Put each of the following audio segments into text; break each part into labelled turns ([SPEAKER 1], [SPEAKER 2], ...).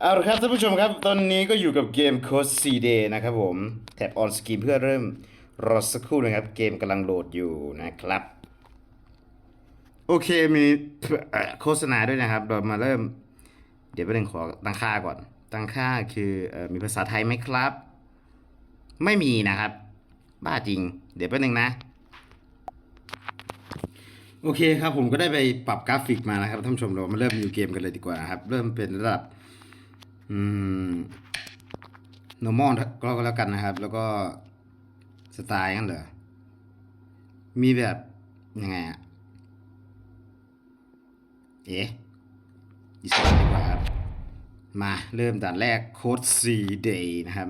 [SPEAKER 1] เอาละครับท่านผู้ชมครับ ตอนนี้ก็อยู่กับเกม Code C Day นะครับผม แท็บ on screen เพื่อเริ่มรอสักครู่นะครับ เกมกำลังโหลดอยู่นะครับ โอเคมีโฆษณาด้วยนะครับ เรามาเริ่ม เดี๋ยวไปหนึ่งขอตั้งค่าก่อน ตั้งค่าคืออมีภาษาไทยไหมครับ ไม่มีนะครับ บ้าจริง เดี๋ยวไปหนึ่งนะ โอเคครับผมก็ได้ไปปรับกราฟิกมานะครับท่านผู้ชมเรามาเริ่มดูเกมกันเลยดีกว่าครับ เริ่มเป็นระดับ อืมโนมอนก็แล้วกันนะครับ แล้วก็สไตล์กันเหรอ มีแบบยังไงอะเอ๊ะดีไซน์ดีกว่าครับ มาเริ่มด่านแรกโค้ด C day นะครับ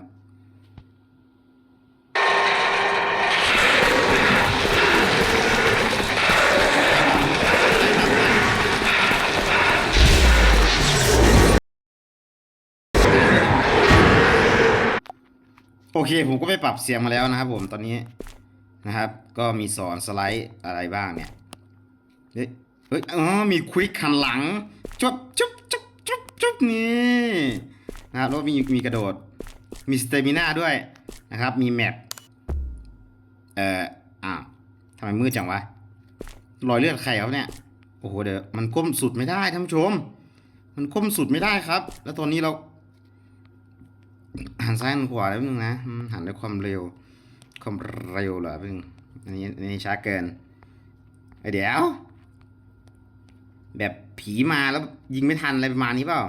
[SPEAKER 1] อเค ผมก็ไปปรับเสียงมาแล้วนะครับผมตอนนี้นะครับ ก็มีสอนสไลด์อะไรบ้างเนี่ยเฮ้ยเฮ้ยอ๋อมีควิกขันหลังจุบจุบจุบจุบจุบนี่นะครับแล้วมีมีกระโดด มีสเตมิน่าด้วยนะครับ มีแมปเอ่ออ้าวทำไมมืดจังวะรอยเลือดใครครับเนี่ยโอ้โหเดี๋ยวมันก้มสุดไม่ได้ท่านผู้ชม มันก้มสุดไม่ได้ครับ แล้วตอนนี้เรา หันซ้ายหันขวาแล้วนึงนะอืมหันด้วยความเร็ว ความเร็วเหรอเพิ่งอันนี้อันนี้ช้าเกินไอยเดี๋ยว แบบผีมาแล้วยิงไม่ทันอะไรประมาณนี้เปล่า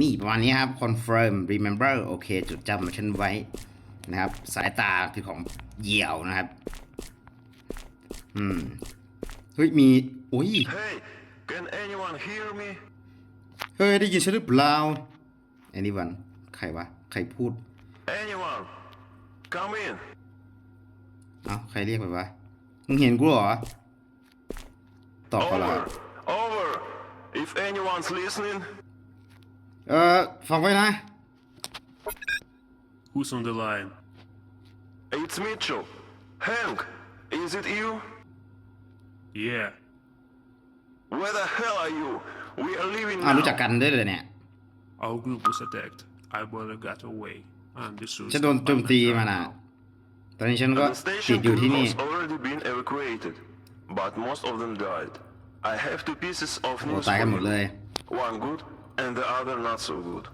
[SPEAKER 1] นี่ประมาณนี้ครับ confirm remember โอเค จดจำฉันไว้นะครับ สายตาคือของเหยี่ยวนะครับ อืม เฮ้ย มีโอ้ย
[SPEAKER 2] Hey, can anyone hear me?
[SPEAKER 1] เฮ้ย ได้ยินฉันหรือเปล่า anyone ใครวะ ใครพูด
[SPEAKER 2] Anyone? Come in.
[SPEAKER 1] เอ้าใครเรียกไปวะ มึงเห็นกูเหรอ ตอบเขาเหรอ
[SPEAKER 2] Over. Over. If anyone's listening,
[SPEAKER 1] เออฟังไว้นะ
[SPEAKER 3] Who's on the line?
[SPEAKER 2] it's Mitchell. Hank, is it you?
[SPEAKER 3] Yeah.
[SPEAKER 2] Where the hell are you? We are leaving
[SPEAKER 1] อ้าว
[SPEAKER 2] now.
[SPEAKER 1] รู้จักกันด้วยเลยเนี่ย
[SPEAKER 3] Our group was attacked. I brother got away. And this was
[SPEAKER 1] ฉันโดนโจมตีมาน่ะ ตอนนี้ฉันก็
[SPEAKER 2] The
[SPEAKER 1] ติด
[SPEAKER 2] station
[SPEAKER 1] อยู่
[SPEAKER 2] crew
[SPEAKER 1] ที่นี่
[SPEAKER 2] has already been evacuated, but most of them died. I have two pieces of
[SPEAKER 1] โอ้
[SPEAKER 2] news
[SPEAKER 1] ตาย
[SPEAKER 2] for
[SPEAKER 1] กันหมดเลย
[SPEAKER 2] you. One good and the other not so good.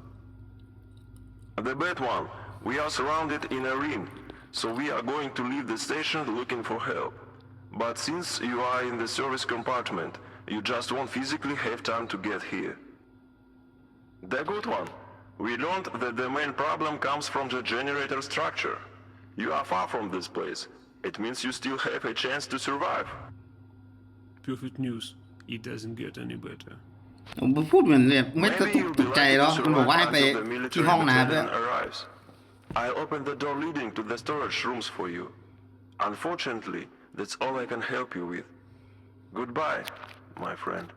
[SPEAKER 2] The bad one, we are surrounded in a ring, so we are going to leave the station looking for help. But since you are in the service compartment, you just won't physically have time to get here. The good one, we learned that the main problem comes from the generator structure. You are far from this place. It means you still have a chance to survive.
[SPEAKER 3] Perfect news. It doesn't get any better.
[SPEAKER 1] ผมพูดเหมือนแบบไม่กระ
[SPEAKER 2] Maybe
[SPEAKER 1] ตุก
[SPEAKER 2] you'll
[SPEAKER 1] ตุ
[SPEAKER 2] be
[SPEAKER 1] กใจ
[SPEAKER 2] lucky
[SPEAKER 1] หรอ
[SPEAKER 2] to
[SPEAKER 1] มันบอก
[SPEAKER 2] survive
[SPEAKER 1] ว่าให้ไป
[SPEAKER 2] until the
[SPEAKER 1] ที่
[SPEAKER 2] military
[SPEAKER 1] ห้องนะเพื่อ
[SPEAKER 2] battalion arrives. I'll open the door leading to the storage rooms for you. Unfortunately, that's all I can help you with. Goodbye, my friend.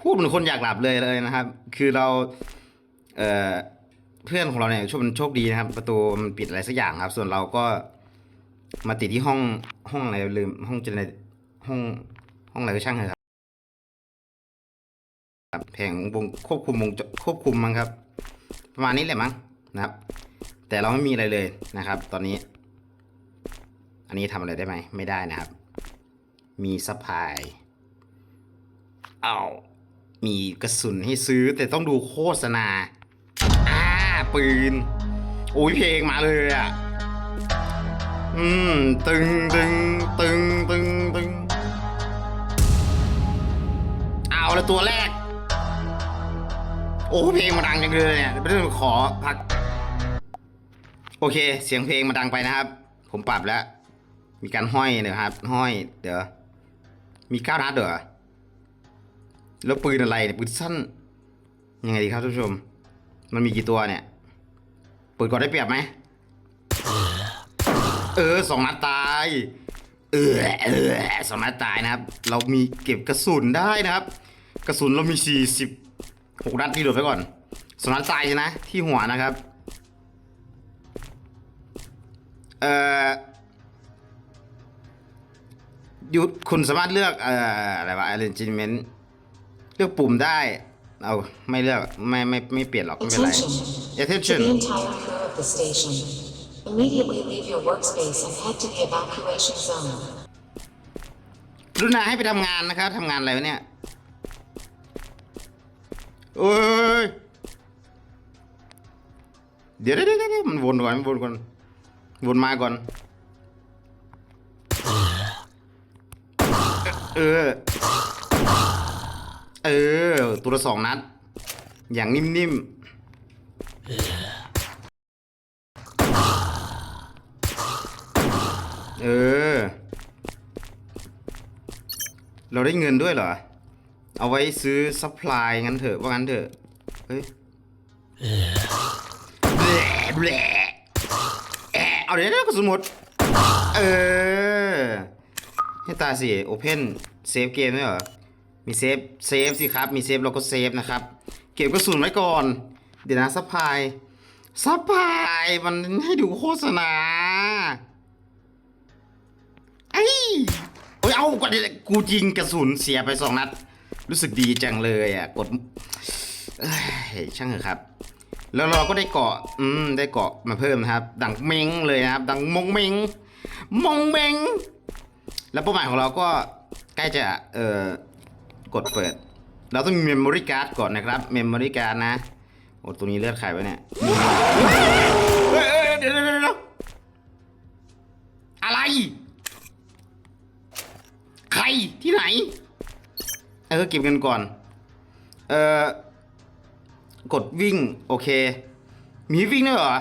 [SPEAKER 1] พูดเหมือนคนอยากหลับเลยเลยนะครับ คือเรา เอ่อเพื่อนของเราเนี่ยโชคโชคดีนะครับ ประตูมันปิดอะไรสักอย่างครับ ส่วนเราก็มาติดที่ห้องห้องอะไรลืมห้องเจเนห้องห้องอะไรก็ช่างเลยครับครับแผงวงควบคุมวงควบคุมมั้งครับ ประมาณนี้แหละมั้งนะครับ แต่เราไม่มีอะไรเลยนะครับ ตอนนี้ อันนี้ทำอะไรได้ไหมไม่ได้นะครับ มีซัพพลายเอามีกระสุนให้ซื้อแต่ต้องดูโฆษณา ปืนโอ้ยเพลงมาเลยอะ อืม ตึงตึงตึงตึงตึงเอาละตัวแรก โอ้เพลงมาดังจังเลยเนี่ยไม่ต้องขอพัก โอเค เสียงเพลงมาดังไปนะครับ ผมปรับแล้ว มีการห้อยนะครับ ห้อย เดี๋ยว มีก้าวนัดเหรอแล้วปืนอะไรเนี่ยปืนสั้น ยังไงดีครับท่านผู้ชม มันมีกี่ตัวเนี่ย เปิดก่อนได้เปรียบไหม เออสองนัดตาย เออเออสองนัดตายนะครับ เรามีเก็บกระสุนได้นะครับ กระสุนเรามีสี่สิบหกนัดที่โดดไปก่อนสองนัดตายใช่นะที่หัวนะครับ เอ่อยุดคุณสามารถเลือกเอ่ออะไรวะ arrangement เลือกปุ่มได้ เอาไม่เลือกไม่ไม่ไม่เปลี่ยนหรอกไม่เป็นไร
[SPEAKER 4] Attention. To
[SPEAKER 1] attention
[SPEAKER 4] the entire crew of the station. Immediately leave your workspace and head to the evacuation zone.
[SPEAKER 1] กรุณาให้ไปทำงานนะครับทำงานอะไรวะเนี่ยโอ้ยเดี๋ยวเดี๋ยวเดี๋ยวเดี๋ยวมันวนก่อนมันวนก่อนวนมาก่อน เออ เออ ตัวละสองนัด อย่างนิ่มๆ เออ เราได้เงินด้วยเหรอ เอาไว้ซื้อซัพพลายงั้นเถอะว่างั้นเถอะ เฮ้ยแบลแบลแอเอาเดี๋ยวกระสุนหมดเออ ให้ตาสิ โอเพนเซฟเกมด้วยเหรอ มีเซฟเซฟสิครับ มีเซฟเราก็เซฟนะครับ เก็บกระสุนไว้ก่อน เดี๋ยวนะซัพพลายซัพพลายมันให้ดูโฆษณาไอ้โอ้ยเอากดกูยิงกระสุนเสียไปสองนัด รู้สึกดีจังเลยอะกดเอ้ยช่างเถอะครับ แล้วเราก็ได้เกาะ อืม ได้เกาะมาเพิ่มนะครับ ดังเม้งเลยนะครับ ดังมงเม้งมงเม้งแล้วเป้าหมายของเราก็ใกล้จะ เอ่อ กดเปิด เราต้องมีเมมโมรี่การ์ดก่อนนะครับ เมมโมรี่การ์ดนะ โอ้ตัวนี้เลือดใครวะเนี่ยเฮ้ยเดี๋ยวเดี๋ยวเดี๋ยวอะไร ใครที่ไหน เออเก็บเงินก่อน เออกดวิ่ง โอเค มีวิ่งด้วยเหรอ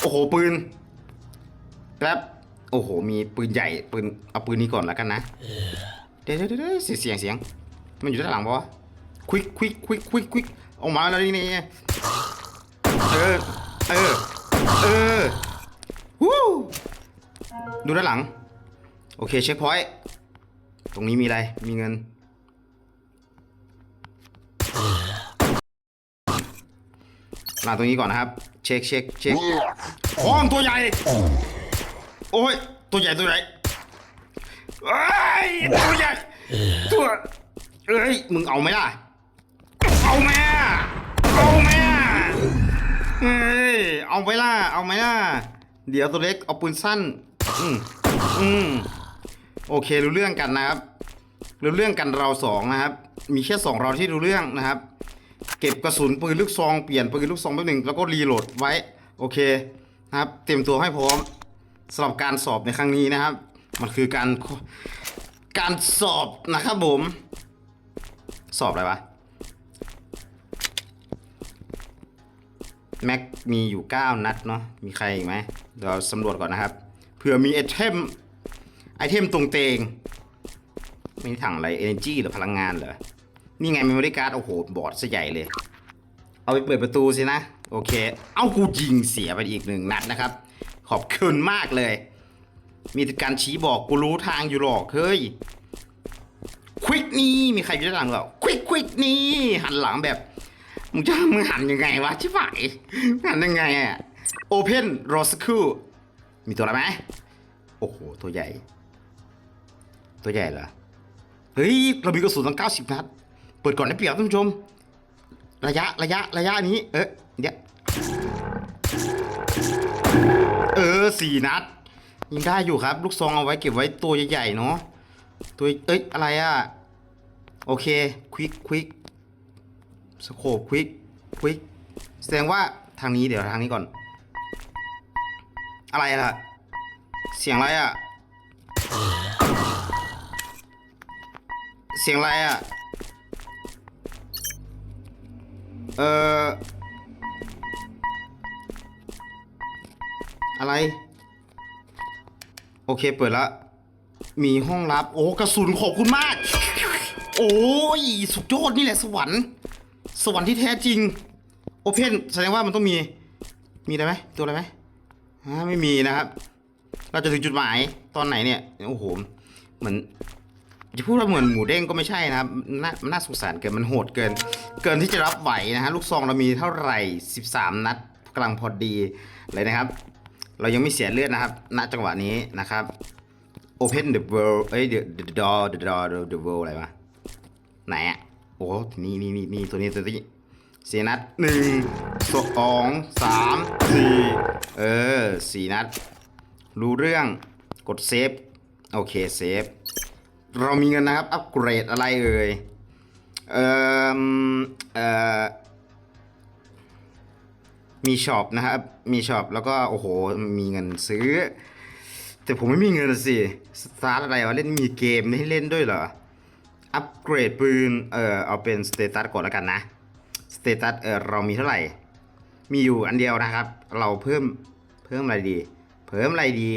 [SPEAKER 1] โอ้โห ปืนแป๊บโอ้โห มีปืนใหญ่ ปืน เอาปืนนี้ก่อนแล้วกันนะ ดี๋ยวเดี๋ยวเดี๋ยวเสียงเสียงเสียง มันอยู่ด้านหลังปะวะควิกควิกควิกควิกควิกออกมาแล้วนี่นี่เออ เออ เออวู้ดูด้านหลัง โอเคเช็คพอยต์ ตรงนี้มีอะไร มีเงิน มาตรงนี้ก่อนนะครับ เช็คเช็คเช็คโอ้ตัวใหญ่ โอ้ย ตัวใหญ่ตัวใหญ่ เอ้ยตัวใหญ่ตัวเอ้ยมึงเอาไหมล่ะเอาไหมอะเอาไหมอะเฮ้ยเอาไหมล่ะเอาไหมล่ะเดี๋ยวตัวเล็กเอาปืนสั้นอืมอืมโอเครู้เรื่องกันนะครับรู้เรื่องกันเราสองนะครับ มีแค่สองเราที่รู้เรื่องนะครับ เก็บกระสุนปืนลูกซองเปลี่ยนปืนลูกซองแป๊บหนึ่งแล้วก็รีโหลดไว้โอเคนะครับ เตรียมตัวให้พร้อมสำหรับการสอบในครั้งนี้นะครับ มันคือการการสอบนะครับผม สอบอะไรวะแม็กมีอยู่ 9 นัดเนาะมีใครอีกไหมเดี๋ยวสำรวจก่อนนะครับเผื่อมีไอเทมไอเทมตรงเตงมีถังอะไร energy หรือพลังงานเหรอนี่ไง memory card โอ้โห บอดซะใหญ่เลย เอาไปเปิดประตูสินะ โอเค เอากูยิงเสียไปอีกหนึ่งนัดนะครับ ขอบคุณมากเลย มีแต่การชี้บอกกูรู้ทางอยู่หรอกเฮ้ยควิกนี่มีใครอยู่ด้านหลังเหรอควิกควิกนี่หันหลังแบบมึงจะมึงหันยังไงวะชิบหายหันยังไงอะ Open r o s c u มีตัวอะไรไหมโอ้โหตัวใหญ่ ตัวใหญ่เหรอเฮ้ยเรามีกระสุนตั้งเก้าสิบนัดเปิดก่อนได้เปรียบท่านผู้ชม ระยะระยะระยะนี้ เอ๊ะเดี๋ยวเออสี่นัด ยิงได้อยู่ครับ ลูกซองเอาไว้เก็บไว้ตัวใหญ่ๆเนาะตัวเอ้ยอะไรอะโอเคควิกควิกสโคปควิกควิกแสดงว่าทางนี้เดี๋ยวทางนี้ก่อน อะไรล่ะ เสียงอะไรอะ เสียงอะไรอะ เอ่อ อะไร โอเคเปิดละ มีห้องลับ โอ้กระสุนขอบคุณมาก โอ้ยสุดยอดนี่แหละสวรรค์ สวรรค์ที่แท้จริง โอเพนแสดงว่ามันต้องมี มีอะไรไหมตัวอะไรไหมฮะไม่มีนะครับ เราจะถึงจุดหมายตอนไหนเนี่ย โอ้โห เหมือนจะพูดว่าเหมือนหมูเด้งก็ไม่ใช่นะครับน่าน่าสงสารเกิน มันโหดเกิน เกินที่จะรับไหวนะฮะ ลูกซองเรามีเท่าไหร่ 13 นัดกำลังพอดีเลยนะครับ เรายังไม่เสียเลือดนะครับ ณ จังหวะนี้นะครับ Open the world เอ้ย the the door the door the world อะไรวะ ไหนอะ โอ้ นี่นี่นี่นี่ตัวนี้ตัวนี้เสียนัดหนึ่งสองสามสี่เออสี่นัด รู้เรื่อง กดเซฟ โอเค เซฟ เรามีเงินนะครับ อัปเกรดอะไรเอ่ย เอ่อ เอ่อ มีช็อปนะครับมีช็อปแล้วก็โอ้โหมีเงินซื้อ แต่ผมไม่มีเงินสิสตาร์ทอะไรวะเล่นมีเกมให้เล่นด้วยเหรออัปเกรดปืนเออเอาเป็นสเตตัสก่อนแล้วกันนะสเตตัสเออเรามีเท่าไหร่ มีอยู่อันเดียวนะครับ เราเพิ่มเพิ่มอะไรดี เพิ่มอะไรดี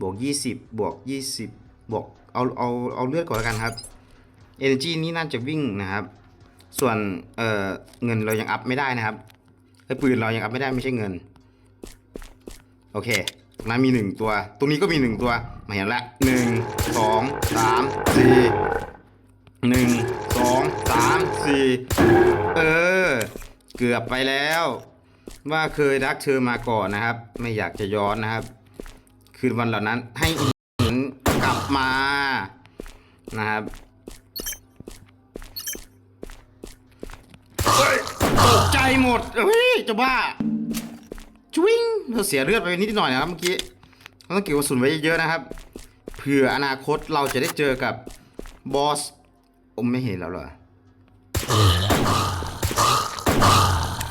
[SPEAKER 1] บวก 20 บวก 20 บวกเอาเอาเอาเลือดก่อนแล้วกันครับ Energy นี่น่าจะวิ่งนะครับ ส่วนเออเงินเรายังอัพไม่ได้นะครับ ไอ้ปืนเรายังอัพไม่ได้ไม่ใช่เงิน โอเคตรงนั้นมีหนึ่งตัว ตรงนี้ก็มีหนึ่งตัว มาเห็นละหนึ่งสองสามสี่หนึ่งสองสามสี่เออ เกือบไปแล้ว ว่าเคยรักเธอมาก่อนนะครับ ไม่อยากจะย้อนนะครับ คืนวันเหล่านั้นให้อีหญิงกลับมานะครับ ตกใจหมดเฮ้ยจะบ้าชวิงเราเสียเลือดไปนิดหน่อยนะครับเมื่อกี้เราต้องเก็บกระสุนไว้เยอะๆนะครับ เผื่ออนาคตเราจะได้เจอกับบอสอมไม่เห็นแล้วเหรอ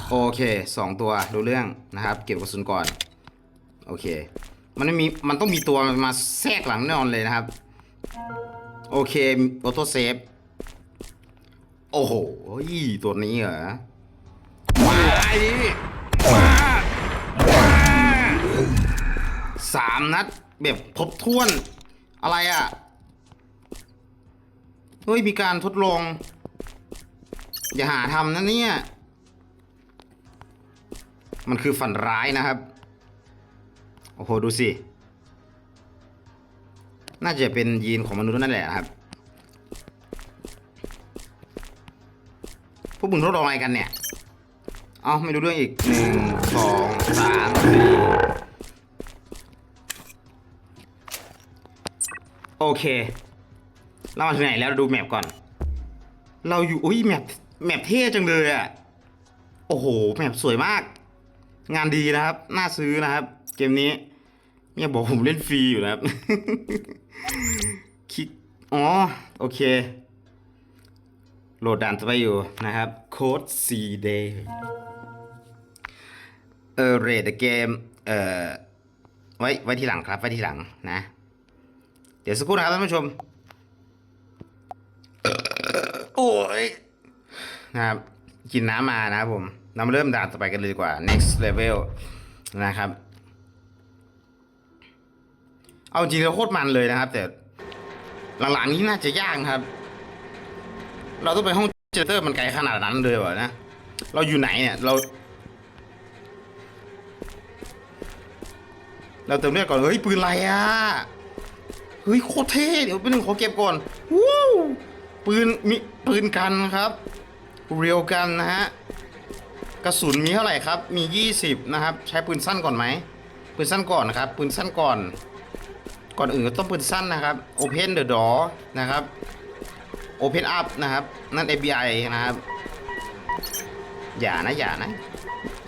[SPEAKER 1] โอเคสองตัวดูเรื่องนะครับ เก็บกระสุนก่อน โอเค มันไม่มี มันต้องมีตัวมาแทรกหลังแน่นอนเลยนะครับ โอเคออโต้เซฟ โอ้โหตัวนี้เหรอ มาดิมามาสามนัดแบบครบถ้วน อะไรอะ เฮ้ย มีการทดลอง อย่าหาทำนะเนี่ย มันคือฝันร้ายนะครับ โอ้โห ดูสิ น่าจะเป็นยีนของมนุษย์นั่นแหละครับ พวกมึงทดลองอะไรกันเนี่ย เอาไม่ดูเรื่องอีกหนึ่งสองสามสี่โอเค เรามาถึงไหนแล้วเราดูแมปก่อน เราอยู่อุ้ยแมปแมปเท่จังเลยอะโอ้โหแมปสวยมาก งานดีนะครับ น่าซื้อนะครับ เกมนี้เมียบอกผมเล่นฟรีอยู่นะครับคิดอ๋อโอเคโหลดด่านต่อไปอยู่นะครับ โค้ด C day เออเรทเกมเอ่อไว้ไว้ทีหลังครับไว้ทีหลังนะ เดี๋ยวสักครู่นะครับท่านผู้ชมโอ้ยนะครับกินน้ำมานะครับผมเรามาเริ่มด่านต่อไปกันเลยดีกว่า next level นะครับ เอาจริงแล้วโคตรมันเลยนะครับ แต่หลังๆนี้น่าจะยากครับ เราต้องไปห้องเจเตอร์มันไกลขนาดนั้นเลยเหรอนะ เราอยู่ไหนเนี่ยเรา เราเติมเลือดก่อน เฮ้ย ปืนอะไรอะ เฮ้ย โคตรเท่ เดี๋ยวเป็นหนึ่งขอเก็บก่อนวู้ปืนมีปืนกันครับ เรียวกันนะฮะ กระสุนมีเท่าไหร่ครับ มี 20 นะครับ ใช้ปืนสั้นก่อนไหม ปืนสั้นก่อนนะครับ ปืนสั้นก่อน ก่อนอื่นต้องปืนสั้นนะครับ Open the door นะครับ Open up นะครับ นั่น FBI นะครับ อย่านะ อย่านะ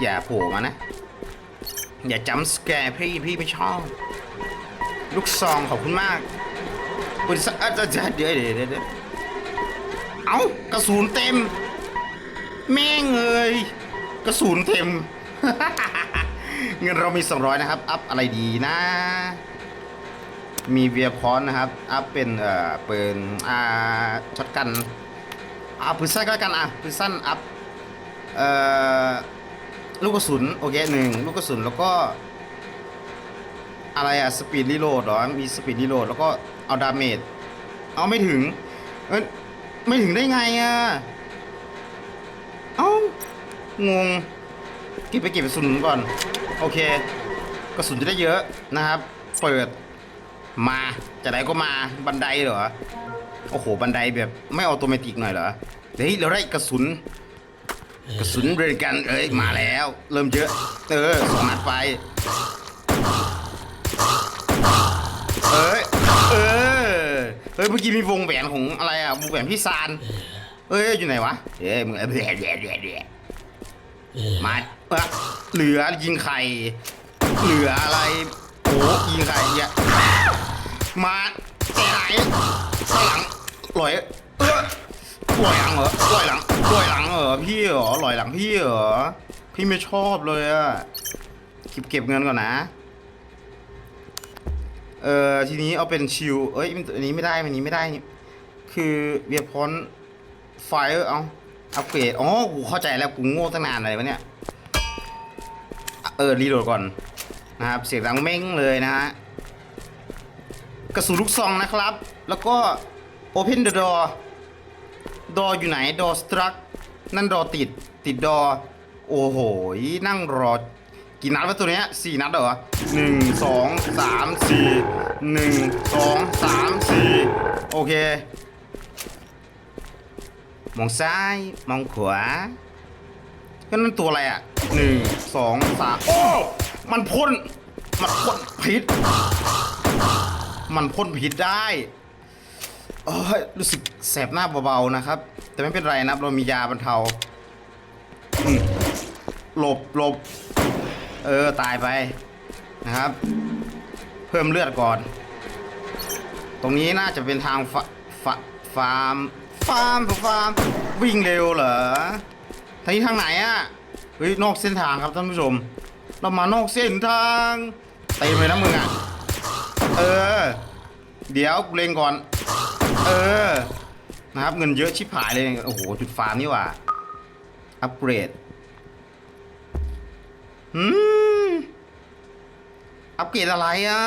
[SPEAKER 1] อย่าโผล่มานะ อย่าจำสแกร์พี่พี่ไม่ชอบ ลูกซองขอบคุณมากปืนสั้นอะเดี๋ยวเดี๋ยวเดี๋ยวเดี๋ยวเอ้ากระสุนเต็ม แม่งเอ้ยกระสุนเต็ม เงินเรามี 200 นะครับ อัพอะไรดีนะ มีเวียคอนนะครับ อัพเป็นเอ่อปืนอ่าช็อตกันอ่าปืนสั้นก็แล้วกันอะปืนสั้นอัพเอ่อ ลูกกระสุนโอเคหนึ่งลูกกระสุนแล้วก็ อะไรอะสปีดรีโหลดเหรอ มีสปีดรีโหลดแล้วก็เอาดาเมจเอาไม่ถึง เอ้ยไม่ถึงได้ไงอะเอ้างงเก็บไปเก็บกระสุนก่อน โอเค กระสุนจะได้เยอะนะครับ เปิดมาจะไหนก็มาบันไดเหรอ โอ้โห บันไดแบบไม่ออโตเมติกหน่อยเหรอ เฮ้ย เราได้กระสุน กระสุนเรนกันเอ้ยมาแล้ว เริ่มเยอะ เออสองนัดไป เอ้ยเออเฮ้ยเมื่อกี้มีวงแหวนของอะไรอะวงแหวนพี่ซานเอ้ยอยู่ไหนวะเอ้ยมึงเอ้ยแย่แย่แย่แย่มาเอ้อเหลือยิงไข่เหลืออะไรโอ้ยิงไข่เนี่ยมาแต่ไหนข้างหลังลอยเออ ลอยหลังเหรอลอยหลังลอยหลังเหรอพี่เหรอลอยหลังพี่เหรอพี่ไม่ชอบเลยอะเก็บเก็บเงินก่อนนะ เออทีนี้เอาเป็นชิลเอ้ยมันอันนี้ไม่ได้อันนี้ไม่ได้ คือเวียพอนไฟเอาอัปเกรดอ๋อกูเข้าใจแล้วกูโง่ตั้งนานเลยวะเนี่ยเออรีโหลดก่อนนะครับเสียงดังเม้งเลยนะฮะกระสุนลูกซองนะครับ แล้วก็ Open the door ดออยู่ไหนดอสตรักนั่นดอติดติดดอ โอ้โหนั่งรอ กี่นัดวะตัวเนี้ยสี่นัดเหรอหนึ่งสองสามสี่หนึ่งสองสามสี่โอเค มองซ้ายมองขวาก็นั่นตัวอะไรอะหนึ่งสองสามโอ้ มันพ่น มันพ่นพิษ มันพ่นพิษได้ โอ้ยรู้สึกแสบหน้าเบาๆนะครับ แต่ไม่เป็นไรนะครับเรามียาบรรเทาหลบหลบเออตายไปนะครับ เพิ่มเลือดก่อน ตรงนี้น่าจะเป็นทางฟาฟาฟาร์มฟาร์มฟาร์มวิ่งเร็วเหรอทางนี้ทางไหนอะเฮ้ยนอกเส้นทางครับท่านผู้ชม เรามานอกเส้นทางเต็มเลยนะมึงอะเออ เดี๋ยวเล็งก่อน เออ นะครับ เงินเยอะชิบหายเลย โอ้โห จุดฟาร์มนี่ว่า อัปเกรดอืมอัปเกรดอะไรอะ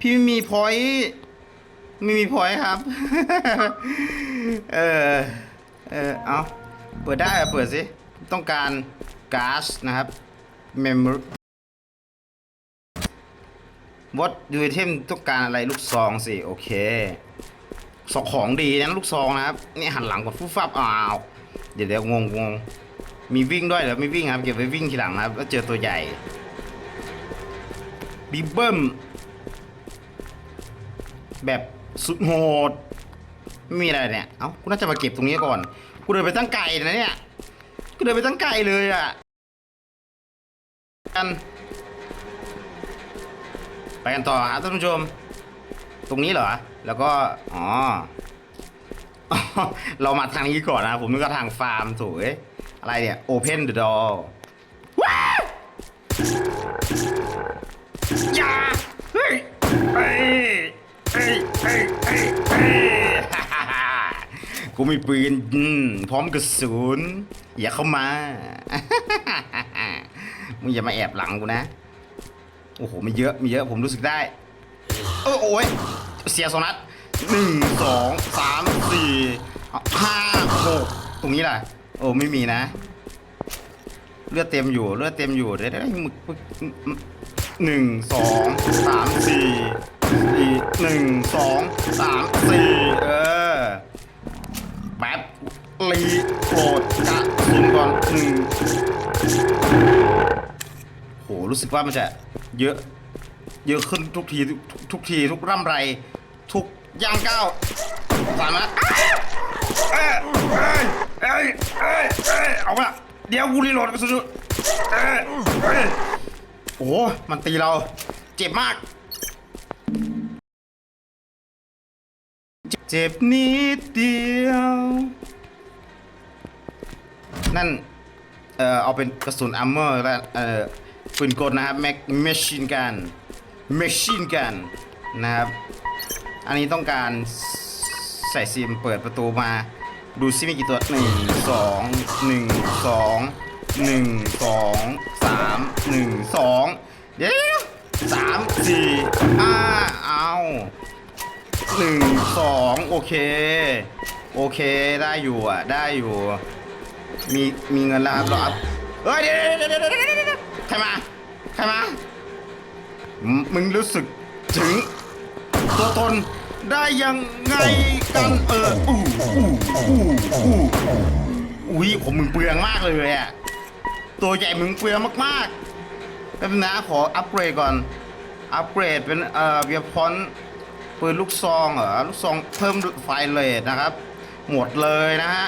[SPEAKER 1] พี่ไม่มีพอยต์ไม่มีพอยต์ครับ เออ เออ เอาเปิดได้อะเปิดสิ ต้องการก๊าซนะครับ เมม memory what do item ต้องการอะไรลูกซองสิโอเคสองของดีนะลูกซองนะครับนี่หันหลังก่อนฟุบฟับอ้าวเดี๋ยวเดี๋ยวงงงงมีวิ่งด้วยเหรอไม่วิ่งครับเก็บไว้วิ่งทีหลังนะครับแล้วเจอตัวใหญ่บีเบิ้มแบบสุดโหดไม่มีอะไรเนี่ยเอ้ากูน่าจะมาเก็บตรงนี้ก่อนกูเดินไปตั้งไกลนะเนี่ยกูเดินไปตั้งไกลเลยอะกัน กันต่อครับท่านผู้ชม ตรงนี้เหรอ แล้วก็ อ๋อ เรามาทางนี้ก่อนนะ ผมนึกว่าทางฟาร์มถูกเอ้ยอะไรเนี่ย Open the door ว้าวอย่าเฮ้ยเฮ้ยเฮ้ยเฮ้ยเฮ้ยฮ่าฮ่าฮ่ากูมีปืนพร้อมกระสุนอย่าเข้ามา มึงอย่ามาแอบหลังกูนะ โอ้โหมันเยอะมันเยอะผมรู้สึกได้เออโอ้ยเสียสองนัดหนึ่งสองสามสี่ห้าหกตรงนี้แหละโอ้ไม่มีนะ เลือดเต็มอยู่เลือดเต็มอยู่เดี๋ยวมึกหนึ่งสองสามสี่สี่หนึ่งสองสามสี่เออแป๊บรีโหดกะสุนก่อนหนึ่ง รู้สึกว่ามันจะเยอะ เยอะขึ้นทุกทีทุกทีทุกร่ำไร ทุกย่างก้าวสามนัดเอ้ยเอ้ยเอ้ยเอ้ยเอ้ยเอาละเดี๋ยวกูรีโหลดกระสุนเอ้ยเอ้ยโอ้โหมันตีเรา เจ็บมาก เจ็บนิดเดียว นั่น เอ่อ เอาเป็นกระสุนอัมเมอร์แล้วเอ่อ ปืนกลนะครับแม็กแมชชีนกันแมชชีนกันนะครับ อันนี้ต้องการใส่ซิมเปิดประตูมา ดูซิมีกี่ตัวหนึ่งสองหนึ่งสองหนึ่งสองสามหนึ่งสองเดี๋ยวสามสี่ห้าเอาหนึ่งสองโอเค โอเคได้อยู่อะ ได้อยู่ มีมีเงินแล้วครับรอครับเฮ้ยเดี๋ยวเดี๋ยวเดี๋ยว ใครมาใครมามึงมึงรู้สึกถึง ตัวตนได้ยังไงกันเอออู้อู้อู้อู้อุ้ยผมมึงเปลืองมากเลยอะตัวใหญ่มึงเปลืองมากๆแป๊บนะขออัปเกรดก่อน อัปเกรดเป็นเอ่อเวียพอนปืนลูกซองเหรอลูกซองเพิ่มไฟเลทนะครับ หมดเลยนะฮะ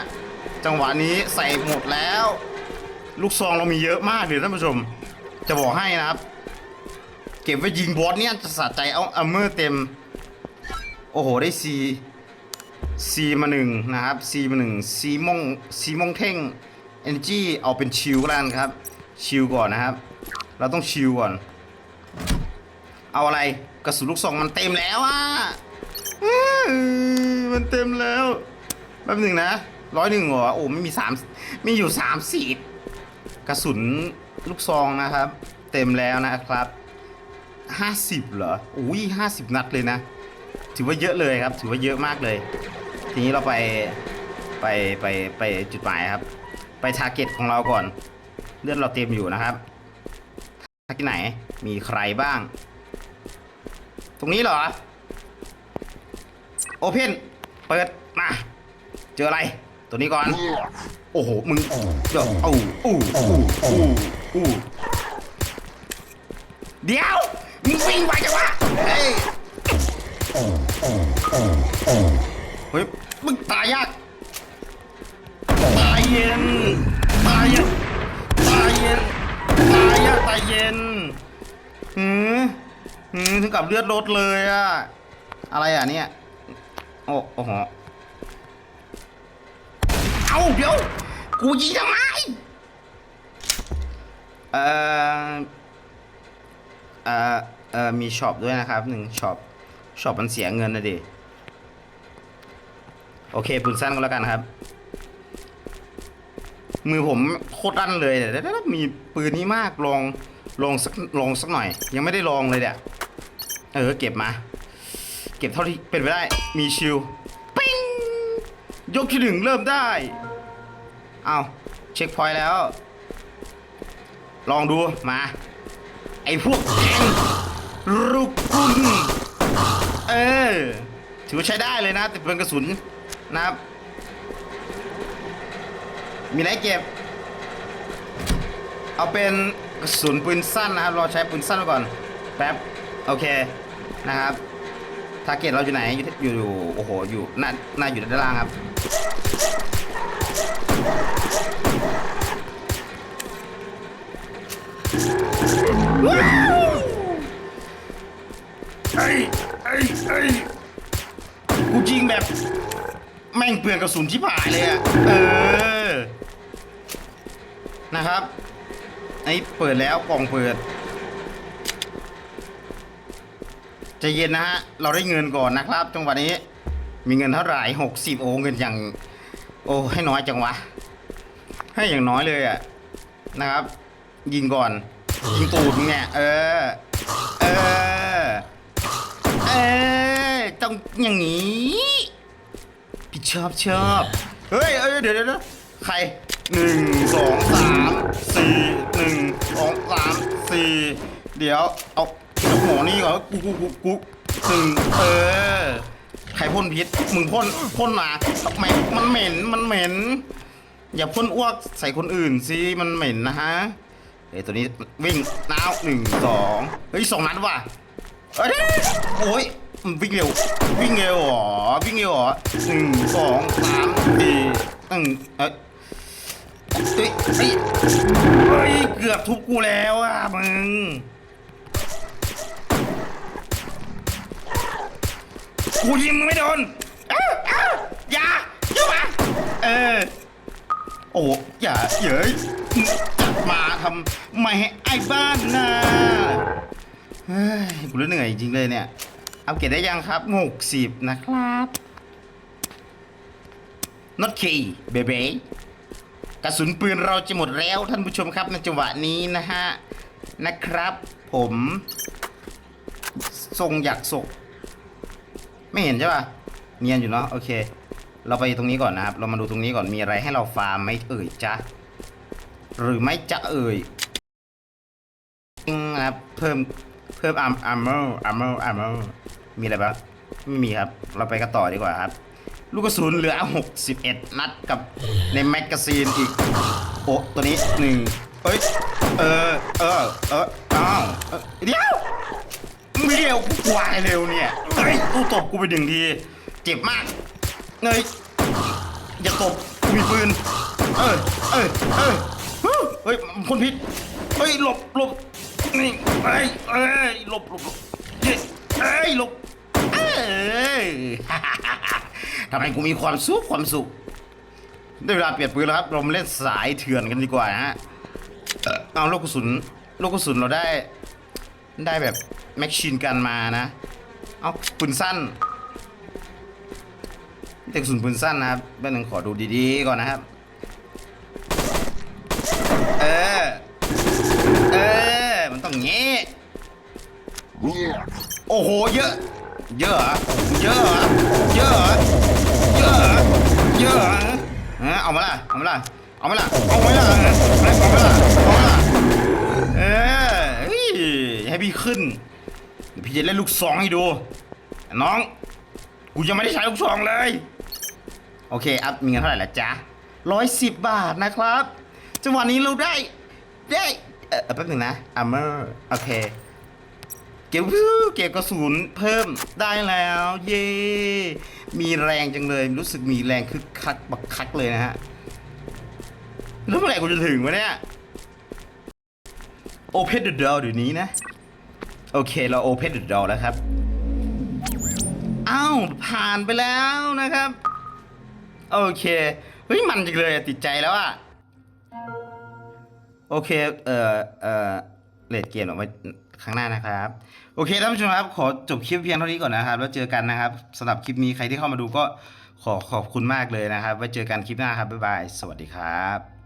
[SPEAKER 1] จังหวะนี้ใส่หมดแล้ว ลูกซองเรามีเยอะมากเลยท่านผู้ชม จะบอกให้นะครับ เก็บไว้ยิงบอสเนี่ยจะสะใจเอาอัมเมอร์เต็ม โอ้โห ได้ซีซีมาหนึ่งนะครับซีมาหนึ่งซีมงซีมงเท่งเอนจีเอาเป็นชิลแล้วกันครับ ชิลก่อนนะครับ เราต้องชิลก่อน เอาอะไรกระสุนลูกซองมันเต็มแล้วอะมันเต็มแล้วแป๊บหนึ่งนะร้อยหนึ่งเหรอโอ้ไม่มีสามมีอยู่สามสีดกระสุน ลูกซองนะครับ เต็มแล้วนะครับห้าสิบเหรอ อุ้ยห้าสิบนัดเลยนะ ถือว่าเยอะเลยครับ ถือว่าเยอะมากเลย ทีนี้เราไปไปไปไปจุดหมายครับ ไปทาร์เก็ตของเราก่อน เลือดเราเต็มอยู่นะครับทาร์เก็ตไหน มีใครบ้าง ตรงนี้เหรอ โอเพนเปิด มา เจออะไร ตัวนี้ก่อน โอ้โห มึงเดี๋ยวอู้อู้อู้อู้อู้เดี๋ยว มึงวิ่งไปจังวะเฮ้ยเฮ้ย มึงตายยาก ตายเย็น ตายเย็น ตายเย็น ตายยากตายเย็นหืมหืมถึงกับเลือดลดเลยอะอะไรอะเนี่ย โอ้โอ้โหเอาเดี๋ยว กูยิงทำไม เอ่อ เอ่อ เอ่อ มีช็อปด้วยนะครับหนึ่งช็อป ช็อปมันเสียเงินนะดิ โอเคปืนสั้นก็แล้วกันครับ มือผมโคตรดันเลยแต่ถ้ามีปืนนี้มากลอง ลองสัก ลองสักหน่อย ยังไม่ได้ลองเลยเนี่ย เออ เก็บมา เก็บเท่าที่เป็นไปได้ มีชิล ปิ้ง ยกที่หนึ่งเริ่มได้ เอาเช็คพอยต์แล้ว ลองดูมา ไอ้พวกแกงรุกกุนเออ ถือว่าใช้ได้เลยนะ แต่เป็นกระสุนนะครับ มีไหนเก็บ เอาเป็นกระสุนปืนสั้นนะครับเราใช้ปืนสั้นก่อนแป๊บโอเคนะครับทาร์เก็ตเราอยู่ไหนอยู่อยู่โอ้โหอยู่น่าน่าอยู่ด้านล่างครับ เอ้ยเอ้ยเอ้ยกูยิงแบบ แม่งเปลืองกระสุนชิบหายเลยอะเออ นะครับ ไอ้เปิดแล้วกล่องเปิดจะเย็นนะฮะ เราได้เงินก่อนนะครับจังหวะนี้ มีเงินเท่าไหร่หกสิบโอ้เงินอย่าง โอ้ให้น้อยจังวะ ให้อย่างน้อยเลยอะนะครับ ยิงก่อน ยิงตูดเนี่ย เออ เออ เออต้องอย่างนี้พี่ชอบชอบเฮ้ยเอ้ยเดี๋ยวเดี๋ยวใครหนึ่งสองสามสี่หนึ่งสองสามสี่เดี๋ยวเอาเอาหมอนี่ก่อนกูกูกูกูหนึ่งเออ ใครพ่นพิษ มึงพ่นพ่นมาทำไมมันเหม็น มันเหม็น อย่าพ่นอ้วกใส่คนอื่นสิ มันเหม็นนะฮะเอ้ตัวนี้วิ่งน้าวหนึ่งสองเฮ้ยสองนัดว่ะเอ้ยโอ้ยวิ่งเร็ว วิ่งเร็วเหรอ วิ่งเร็วเหรอหนึ่งสองสามสี่หนึ่งเอ้ยเฮ้ยเฮ้ยเฮ้ยเกือบทุบกูแล้วอะมึง กูยิงมึงไม่โดนเอ้าเอ้าอย่าอย่ามาเออ โอ้อย่าเย้ยจัดมาทำไม่ให้ไอ้บ้านนะเฮ้ยกูเหนื่อยจริงเลยเนี่ย เอาเก็บได้ยังครับหกสิบนะครับ not key baby กระสุนปืนเราจะหมดแล้วท่านผู้ชมครับในจังหวะนี้นะฮะ นะครับ ผม ทรงอยากศก ไม่เห็นใช่ป่ะ เนียนอยู่เนาะโอเค เราไปตรงนี้ก่อนนะครับ เรามาดูตรงนี้ก่อนมีอะไรให้เราฟาร์มไหมเอ่ยจ๊ะ หรือไม่จะเอ่ยนะครับเพิ่มเพิ่มอาร์มอาร์เมอร์อาร์เมอร์อาร์เมอร์มีอะไรบ้างไม่มีครับ เราไปกันต่อดีกว่าครับ ลูกกระสุนเหลือ 61 นัดกับในแมกกาซีนอีกโอ้ตัวนี้หนึ่งเอ้ยเออเออเอออ้าวเอ้ยเดี๋ยว ไม่เร็วกวายเร็วเนี่ยเฮ้ยกูตบกูไปหนึ่งที เจ็บมากเฮ้ยนเออเออเออเฮ้ยคนผิดเฮ้ยหลบหลบนี่เอ้ยเอ้ยหลบหลบหลบเฮ้ยเอ้ยหลบเอ้ยทำให้กูมีความสุขความสุขได้เวลาเปลี่ยนปืนแล้วครับเรามาเล่นสายเถื่อนกันดีกว่าฮะเอ่อเอาลูกกระสุนลูกกระสุนเราได้ ได้แบบแม็กชีนกันมานะ เอาปืนสั้นนี่แต่กระสุนปืนสั้นนะครับแป๊บนึงขอดูดีๆก่อนนะครับ เออ เออ มันต้องงี้โอ้โห เยอะ เยอะ เยอะ เยอะ เยอะ เยอะเออเอามาละเอามาละเอามาละเอามาละเอามาละเอามาละเอามาละเออ ให้พี่ขึ้นเดี๋ยวพี่จะเล่นลูกซองให้ดูน้อง กูยังไม่ได้ใช้ลูกซองเลย โอเค อัพมีเงินเท่าไหร่ละจ๊ะร้อยสิบบาทนะครับ จังหวะนี้เราได้ได้เออแป๊บหนึ่งนะอัมเมอร์โอเค เก็บเก็บกระสุนเพิ่มได้แล้ว เย่มีแรงจังเลย รู้สึกมีแรงคึกคักบักคักเลยนะฮะแล้วเมื่อไหร่กูจะถึงวะเนี่ย Open the door เดี๋ยวนี้นะ โอเคเรา Open the door แล้วครับ อ้าว ผ่านไปแล้วนะครับ โอเค เฮ้ย มันจังเลยติดใจแล้วอะโอเค เอ่อ เอ่อเลดเกมออกไว้ข้งหน้านะครับ โอเคท่านผู้ชมครับ ขอจบคลิปเพียงเท่านี้ก่อนนะครับ แล้วเจอกันนะครับสำหรับคลิปนี้ใครที่เข้ามาดูก็ขอขอบคุณมากเลยนะครับ ไว้เจอกันคลิปหน้าครับบ๊ายบาย สวัสดีครับ